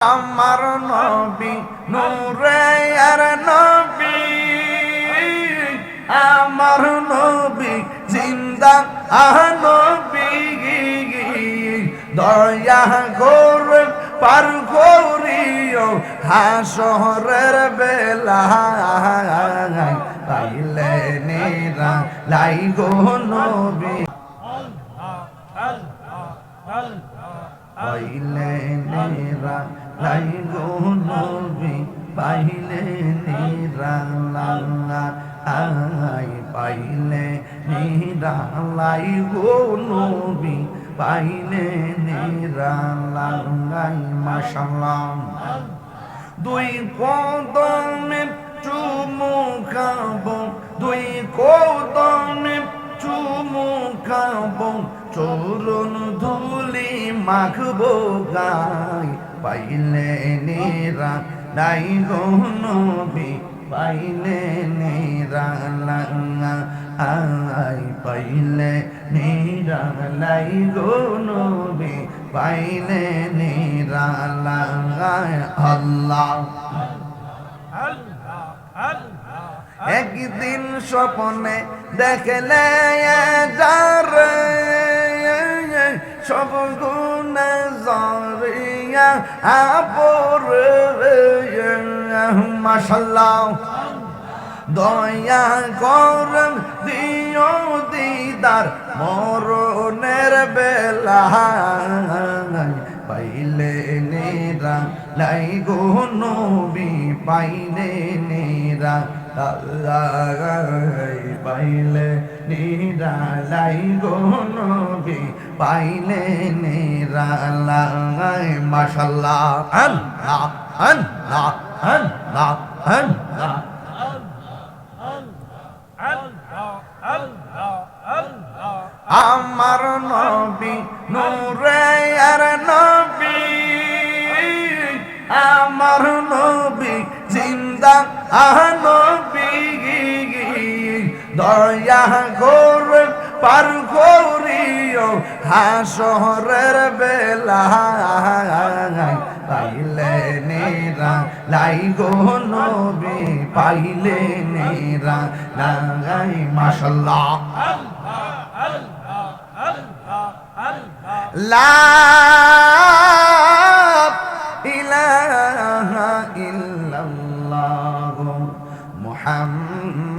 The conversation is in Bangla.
আমার নবী, নূরে আর নবী। আমার নবী, জিন্দা আহ নবী। দয়া গোর পার করিও হাসরের বেলা। পাইলে নিরা লাই গো নবী। পাইলে নেরা লাই গো নবী, পাইলে নেরা লাঙ্গা আই পাইলে নেরা লাই গো নবী, পাইলে নেরা লাঙ্গাই মাশাল্লাহ দুই কদমে চুমু খাব, দুই কদমে চুমু খাব চরণ ধুলি মাখবো গাই পাইলে নেরা, নাই গো নবী, পাইলে নেরা লাঙ্গা আই পাইলে নেরা লাই গো নবী, পাইলে নেরা লাঙ্গায় আল্লাহ। একদিন স্বপনে দেখলে যার সব গুণ জরিয়া আপর মাসাল্লাহ দয়া কর দিও দিদার মরণের বেলা পাইলে নেরা লাই গো নবী, পাইলে নেরা। পাইলে নেরা লাই গো পাইলে নেরা লাই মাশাল্লাহ আল্লাহ আল্লাহ আল্লাহ আল্লাহ, আমার নবী, নূরে আর নবী, আমার নবী জিন্দা দয়া গোর পার করিও হাসরের বেলা পাইলে নেরা লাই গো নবী পাইলে নেরা লাগাই মাশাল্লাহ। লা محمد